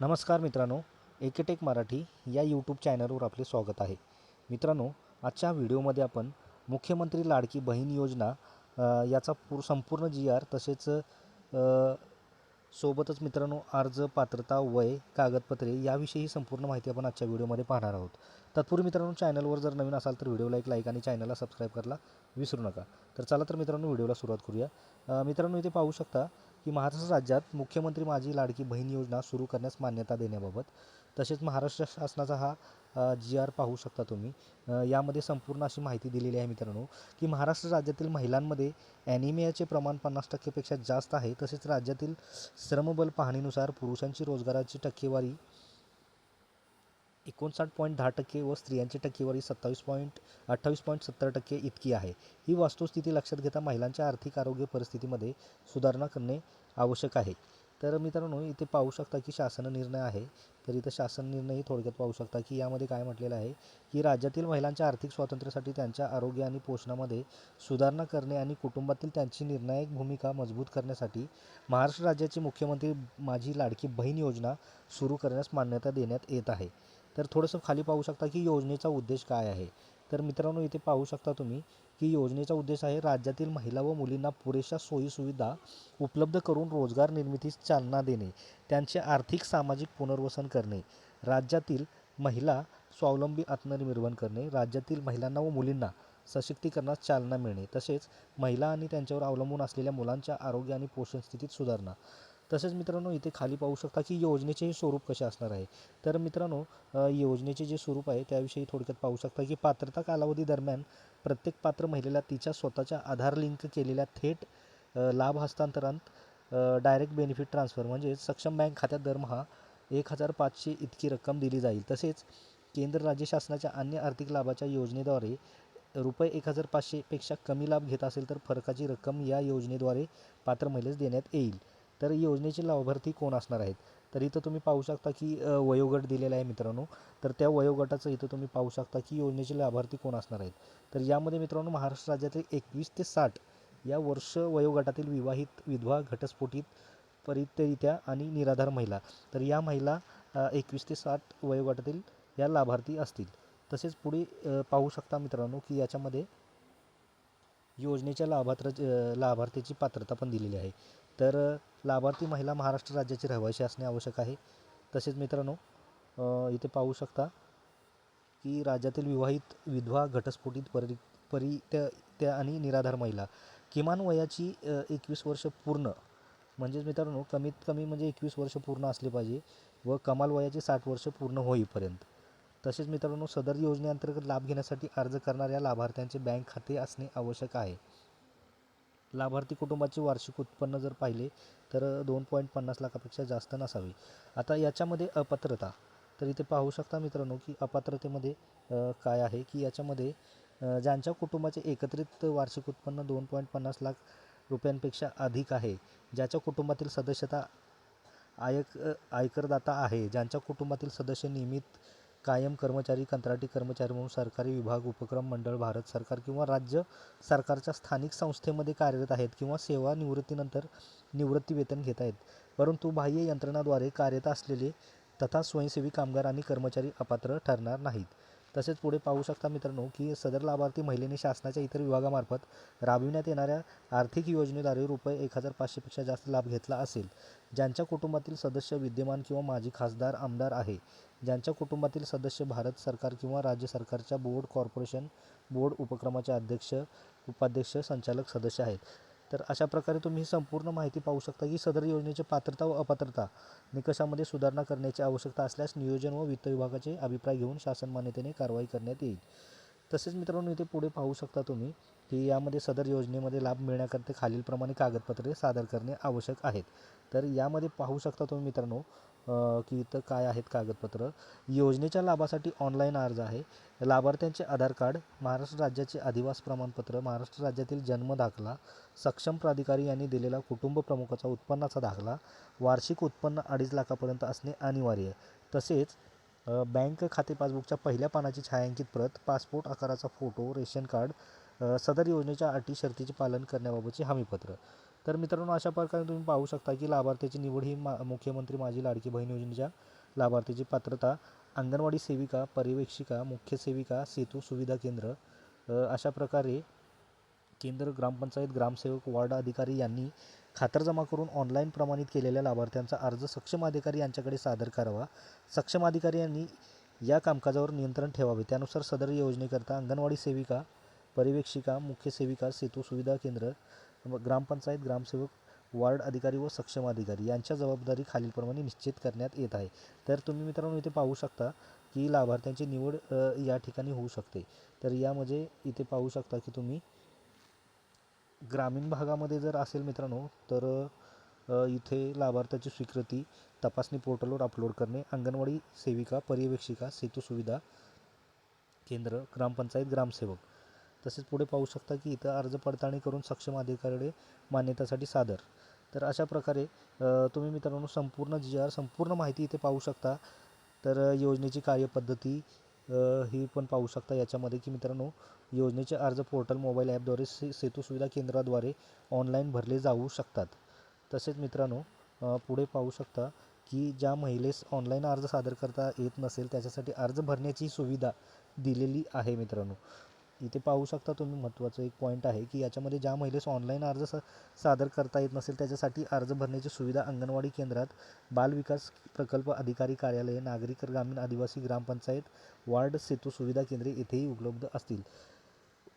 नमस्कार मित्रांनो एकेटेक मराठी या यूट्यूब चॅनलवर आपले स्वागत आहे. मित्रांनो आजच्या व्हिडिओमध्ये आपण मुख्यमंत्री लाडकी बहीण योजना अ, याचा पूर संपूर्ण जी आर तसेच अ, सोबतच मित्रांनो अर्ज पात्रता वय कागदपत्रे याविषयी संपूर्ण माहिती आपण आजच्या व्हिडिओमध्ये पाहणार आहोत. तत्पूर्वी मित्रांनो चॅनलवर जर नवीन असाल तर व्हिडिओला एक लाईक आणि चॅनलला सबस्क्राईब करायला विसरू नका. तर चला तर मित्रांनो व्हिडिओला सुरुवात करूया. अ, मित्रांनो इथे पाहू शकता की महाराष्ट्र राज्यात मुख्यमंत्री माझी लाडकी बहीण योजना सुरू करण्यास मान्यता देण्याबाबत तसेच महाराष्ट्र शासनाचा हा जी आर पाहू शकता तुम्ही. यामध्ये संपूर्ण अशी माहिती दिलेली आहे मित्रांनो की महाराष्ट्र राज्यातील महिलांमध्ये ॲनिमियाचे प्रमाण पन्नास टक्केपेक्षा जास्त आहे. तसेच राज्यातील श्रमबल पाहणीनुसार पुरुषांची रोजगाराची टक्केवारी एकोणसाठ पॉईंट दहा टक्के व स्त्रियांची टक्केवारी सत्तावीस पॉईंट अठ्ठावीस पॉईंट सत्तर टक्के इतकी आहे. ही वास्तुस्थिती लक्षात घेता महिलांच्या आर्थिक आरोग्य परिस्थितीमध्ये सुधारणा करणे आवश्यक आहे. तर मित्रांनो इथे पाहू शकता की शासन निर्णय आहे. तर इथं शासन निर्णयही थोडक्यात पाहू शकता की यामध्ये काय म्हटलेलं आहे की राज्यातील महिलांच्या आर्थिक स्वातंत्र्यासाठी त्यांच्या आरोग्य आणि पोषणामध्ये सुधारणा करणे आणि कुटुंबातील त्यांची निर्णायक भूमिका मजबूत करण्यासाठी महाराष्ट्र राज्याचे मुख्यमंत्री माझी लाडकी बहीण योजना सुरू करण्यास मान्यता देण्यात येत आहे. तर थोडंसं खाली पाहू शकता की योजनेचा उद्देश काय आहे. तर मित्रांनो इथे पाहू शकता तुम्ही की योजनेचा उद्देश आहे राज्यातील महिला व मुलींना पुरेशा सोयीसुविधा उपलब्ध करून रोजगार निर्मितीस चालना देणे त्यांचे आर्थिक सामाजिक पुनर्वसन करणे राज्यातील महिला स्वावलंबी आत्मनिर्भर करणे राज्यातील महिलांना व मुलींना सशक्तीकरणास चालना मिळणे तसेच महिला आणि त्यांच्यावर अवलंबून असलेल्या मुलांच्या आरोग्य आणि पोषण स्थितीत सुधारणा. तसेच मित्रांनो इथे खाली पाहू शकता की योजनेचे स्वरूप कसे असणार आहे. तर मित्रांनो योजनेचे जे स्वरूप आहे त्याविषयी थोडक्यात पाहू शकता की पात्रता कालावधी दरम्यान प्रत्येक पात्र महिलेला तिच्या स्वतःच्या आधार लिंक केलेल्या थेट लाभ हस्तांतरणात डायरेक्ट बेनिफिट ट्रान्सफर म्हणजे सक्षम बँक खात्यात दरमहा एक हजार पाचशे इतकी रक्कम दिली जाईल. तसेच केंद्र राज्य शासनाच्या अन्य आर्थिक लाभाच्या योजनेद्वारे रुपये एक हजार पाचशेपेक्षा कमी लाभ घेत असेल तर फरकाची रक्कम या योजनेद्वारे पात्र महिलेस देण्यात येईल. तर योजनेचे लाभार्थी कोण असणार आहेत? तर इथं तुम्ही पाहू शकता की वयोगट दिलेला आहे मित्रांनो. तर त्या वयोगटाचं इथं तुम्ही पाहू शकता की योजनेचे लाभार्थी कोण असणार आहेत? तर यामध्ये मित्रांनो महाराष्ट्र राज्यातील एकवीस ते साठ या वर्ष वयोगटातील विवाहित विधवा घटस्फोटित परित्यरित्या आणि निराधार महिला तर या महिला एकवीस ते साठ वयोगटातील या लाभार्थी असतील. तसेच पुढे पाहू शकता मित्रांनो की याच्यामध्ये योजनेच्या लाभार्थ लाभार्थीची पात्रता पण दिलेली आहे. तर लाभार्थी महिला महाराष्ट्र राज्याची रहिवाशी असणे आवश्यक आहे. तसेच मित्रांनो इथे पाहू शकता की राज्यातील विवाहित विधवा घटस्फोटित परि परि त्या आणि निराधार महिला. किमान वयाची एकवीस वर्ष पूर्ण म्हणजेच मित्रांनो कमीत कमी म्हणजे एकवीस वर्ष पूर्ण असले पाहिजे व कमाल वयाची साठ वर्ष पूर्ण होईपर्यंत. तसेच मित्रांनो सदर योजनेअंतर्गत लाभ घेण्यासाठी अर्ज करणाऱ्या लाभार्थ्यांचे बँक खाते असणे आवश्यक आहे. लाभार्थी कुटुंबाचे वार्षिक उत्पन्न जर पाहिले तर दोन पॉईंट पन्नास लाखापेक्षा जास्त नसावे. आता याच्यामध्ये अपात्रता तर इथे पाहू शकता मित्रांनो की अपात्रतेमध्ये काय आहे? की याच्यामध्ये ज्यांच्या कुटुंबाचे एकत्रित वार्षिक उत्पन्न दोन पॉईंट पन्नास लाख रुपयांपेक्षा अधिक आहे ज्याच्या कुटुंबातील सदस्यता आयक आयकरदाता आहे ज्यांच्या कुटुंबातील सदस्य नियमित कायम कर्मचारी कंत्राटी कर्मचारी म्हणून सरकारी विभाग उपक्रम मंडळ भारत सरकार किंवा राज्य सरकारच्या स्थानिक संस्थेमध्ये कार्यरत आहेत किंवा सेवा निवृत्तीनंतर निवृत्ती वेतन घेत आहेत. परंतु बाह्य यंत्रणाद्वारे कार्यरत असलेले तथा स्वयंसेवी कामगार आणि कर्मचारी अपात्र ठरणार नाहीत. तसेच पुढे पाहू शकता मित्रांनो की सदर लाभार्थी महिलेने शासनाच्या इतर विभागामार्फत राबविण्यात येणाऱ्या आर्थिक योजनेद्वारे रुपये एक हजार पाचशेपेक्षा जास्त लाभ घेतला असेल. ज्यांच्या कुटुंबातील सदस्य विद्यमान किंवा माजी खासदार आमदार आहे ज्यांच्या कुटुंबातील सदस्य भारत सरकार किंवा राज्य सरकारच्या बोर्ड कॉर्पोरेशन बोर्ड उपक्रमाचे अध्यक्ष उपाध्यक्ष संचालक सदस्य आहेत. तर अशा प्रकारे तुम्ही ही संपूर्ण माहिती पाहू शकता की सदर योजनेची पात्रता व अपात्रता निकषामध्ये सुधारणा करण्याची आवश्यकता असल्यास नियोजन व वित्त विभागाचे अभिप्राय घेऊन शासन मान्यतेने कारवाई करण्यात येईल. तसेच मित्रांनो इथे पुढे पाहू शकता तुम्ही की यामध्ये सदर योजनेमध्ये लाभ मिळण्याकरता खालीलप्रमाणे कागदपत्रे सादर करणे आवश्यक आहेत. तर यामध्ये पाहू शकता तुम्ही मित्रांनो की इथं काय आहेत कागदपत्र. योजनेच्या लाभासाठी ऑनलाईन अर्ज आहे. लाभार्थ्यांचे आधार कार्ड महाराष्ट्र राज्याचे अधिवास प्रमाणपत्र महाराष्ट्र राज्यातील जन्म दाखला सक्षम प्राधिकारी यांनी दिलेला कुटुंब प्रमुखाचा उत्पन्नाचा दाखला वार्षिक उत्पन्न अडीच लाखापर्यंत असणे अनिवार्य. आहे तसेच बँक खाते पासबुकच्या पहिल्या पानाची छायांकित प्रत पासपोर्ट आकाराचा फोटो रेशन कार्ड सदर योजनेच्या अटी शर्तीचे पालन करण्याबाबतचे हमीपत्र. तर मित्रांनो अशा प्रकारे तुम्ही पाहू शकता की लाभार्थ्याची निवड ही मा मुख्यमंत्री माझी लाडकी बहीण योजनेच्या लाभार्थीची पात्रता अंगणवाडी सेविका पर्यवेक्षिका मुख्य सेविका सेतू सुविधा केंद्र अशा प्रकारे केंद्र ग्रामपंचायत ग्रामसेवक वार्ड अधिकारी यांनी खातरजमा करून ऑनलाईन प्रमाणित केलेल्या लाभार्थ्यांचा अर्ज सक्षम अधिकारी यांच्याकडे सादर करावा. सक्षम अधिकारी यांनी या कामकाजावर नियंत्रण ठेवावे. त्यानुसार सदर योजनेकरता अंगणवाडी सेविका पर्यवेक्षिका मुख्य सेविका सेतू सुविधा केंद्र ग्रामपंचायत ग्रामसेवक वार्ड अधिकारी व सक्षम अधिकारी यांच्या जबाबदारी खालीलप्रमाणे निश्चित करण्यात येत आहे. तर तुम्ही मित्रांनो इथे पाहू शकता की लाभार्थ्यांची निवड या ठिकाणी होऊ शकते. तर यामध्ये इथे पाहू शकता की तुम्ही ग्रामीण भागामध्ये जर असेल मित्रांनो तर इथे लाभार्थ्याची स्वीकृती तपासणी पोर्टलवर अपलोड करणे अंगणवाडी सेविका पर्यवेक्षिका सेतू सुविधा केंद्र ग्रामपंचायत ग्रामसेवक. तसेच पुढे पाहू शकता की इथं अर्ज पडताळणी करून सक्षम अधिकाऱ्याकडे मान्यतासाठी सादर. तर अशा प्रकारे तुम्ही मित्रांनो संपूर्ण जी आर संपूर्ण माहिती इथे पाहू शकता. तर योजनेची कार्यपद्धती ही पण पाहू शकता याच्यामध्ये की मित्रांनो योजनेचे अर्ज पोर्टल मोबाईल ॲपद्वारे से सेतू सुविधा केंद्राद्वारे ऑनलाईन भरले जाऊ शकतात. तसेच मित्रांनो पुढे पाहू शकता की ज्या महिलेस ऑनलाईन अर्ज सादर करता येत नसेल त्याच्यासाठी अर्ज भरण्याची सुविधा दिलेली आहे मित्रांनो. इथे पाहू शकता तुम्ही महत्त्वाचं एक पॉईंट आहे की याच्यामध्ये ज्या महिलेस ऑनलाईन अर्ज स सादर करता येत नसेल त्याच्यासाठी अर्ज भरण्याची सुविधा अंगणवाडी केंद्रात बालविकास प्रकल्प अधिकारी कार्यालय नागरिक ग्रामीण आदिवासी ग्रामपंचायत वार्ड सेतू सुविधा केंद्रे येथेही उपलब्ध असतील.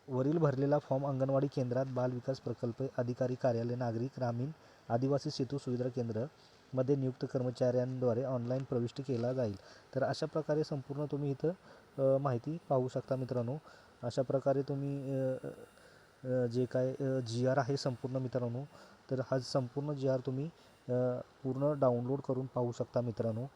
वरील भरलेला फॉर्म अंगणवाडी केंद्रात बालविकास प्रकल्प अधिकारी कार्यालय नागरिक ग्रामीण आदिवासी सेतू सुविधा केंद्रमध्ये नियुक्त कर्मचाऱ्यांद्वारे ऑनलाईन प्रविष्ट केला जाईल. तर अशा प्रकारे संपूर्ण तुम्ही इथं माहिती पाहू शकता मित्रांनो. अशा प्रकारे तुम्ही जे काय जी आर आहे संपूर्ण मित्रांनो तर हा संपूर्ण जी आर तुम्ही पूर्ण डाउनलोड करून पाहू शकता मित्रांनो.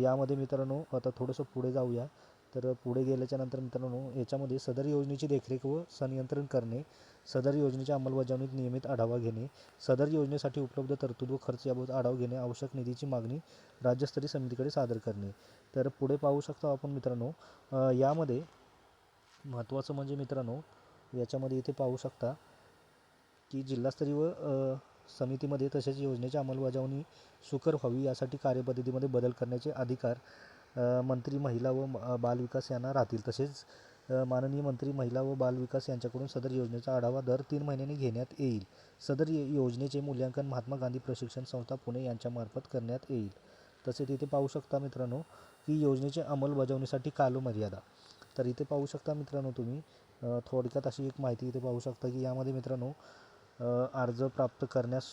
यामध्ये मित्रांनो आता थोडंसं पुढे जाऊया. तर पुढे गेल्याच्यानंतर मित्रांनो याच्यामध्ये सदर योजनेची देखरेख व संनियंत्रण करणे सदर योजनेच्या अंमलबजावणीत नियमित आढावा घेणे सदर योजनेसाठी उपलब्ध तरतूद व खर्च याबाबत आढावा घेणे आवश्यक निधीची मागणी राज्यस्तरीय समितीकडे सादर करणे. तर पुढे पाहू शकतो आपण मित्रांनो यामध्ये महत्त्वाचं म्हणजे मित्रांनो याच्यामध्ये इथे पाहू शकता की जिल्हास्तरीय व समितीमध्ये तसेच योजनेच्या अंमलबजावणी सुकर व्हावी यासाठी कार्यपद्धतीमध्ये बदल करण्याचे अधिकार मंत्री महिला व बालविकास यांना राहतील. तसेच माननीय मंत्री महिला व बालविकास यांच्याकडून सदर योजनेचा आढावा दर तीन महिन्यांनी घेण्यात येईल. सदर योजनेचे मूल्यांकन महात्मा गांधी प्रशिक्षण संस्था पुणे यांच्यामार्फत करण्यात येईल. तसेच इथे पाहू शकता मित्रांनो की योजनेच्या अंमलबजावणीसाठी कालमर्यादा तर इथे पाहू शकता मित्रांनो तुम्ही थोडक्यात अशी एक माहिती इथे पाहू शकता की यामध्ये मित्रांनो अर्ज प्राप्त करण्यास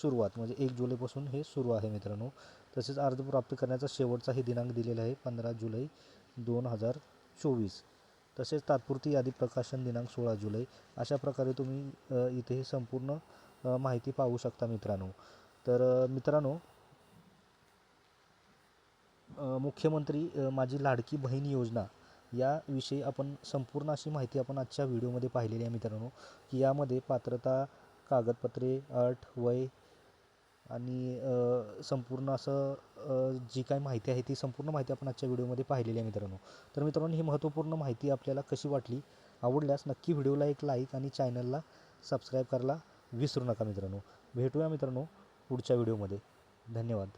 सुरुवात म्हणजे एक जुलैपासून हे सुरू आहे मित्रांनो. तसेच अर्ज प्राप्त करण्याचा शेवटचाही दिनांक दिलेला आहे पंधरा जुलै दोन हजार चोवीस. तसेच तात्पुरती यादी प्रकाशन दिनांक सोळा जुलै. अशा प्रकारे तुम्ही इथे हे संपूर्ण माहिती पाहू शकता मित्रांनो. तर मित्रांनो मुख्यमंत्री माझी लाडकी बहीण योजना याविषयी आपण संपूर्ण अशी माहिती आपण आजच्या व्हिडिओमध्ये पाहिलेली आहे मित्रांनो की यामध्ये पात्रता कागदपत्रे अट वय आणि संपूर्ण असं जी काही माहिती आहे ती संपूर्ण माहिती आपण आजच्या व्हिडिओमध्ये पाहिलेली आहे मित्रांनो. तर मित्रांनो ही महत्त्वपूर्ण माहिती आपल्याला कशी वाटली आवडल्यास नक्की व्हिडिओला एक लाईक आणि चॅनलला सबस्क्राईब करायला विसरू नका मित्रांनो. भेटूया मित्रांनो पुढच्या व्हिडिओमध्ये. धन्यवाद.